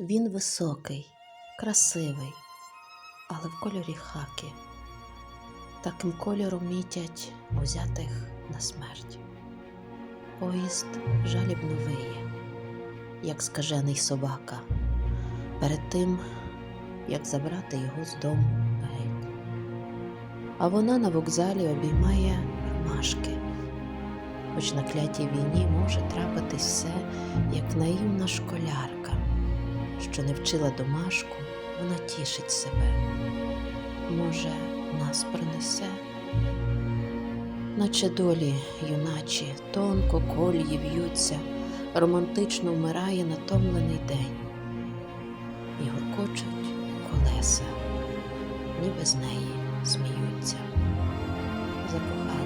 Він високий, красивий, але в кольорі хаки. Таким кольором мітять узятих на смерть. Поїзд жалібно виє, як скажений собака, перед тим, як забрати його з дому геть. А вона на вокзалі обіймає ромашки. Хоч на клятій війні може трапитись все, як наївна школярка, що не вчила домашку, вона тішить себе. Може, нас пронесе, наче долі юначі, тонко колії в'ються, романтично вмирає натомлений день, і гуркочуть колеса, ніби з неї сміються. Дурненька